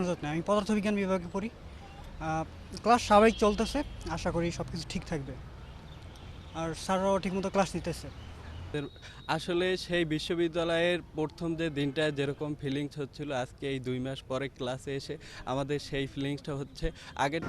লক্ষ্মণজাত আমি পদার্থবিজ্ঞান বিভাগে পড়ি। ক্লাস স্বাভাবিক চলতেছে। আশা করি সব কিছু ঠিক থাকবে। আর স্যাররাও ঠিকমতো ক্লাস নিতেছে। আসলে সেই বিশ্ববিদ্যালয়ের প্রথম যে দিনটা যেরকম ফিলিংস হচ্ছিল, আজকে এই দুই মাস পরে ক্লাসে এসে আমাদের সেই ফিলিংসটা হচ্ছে। আগের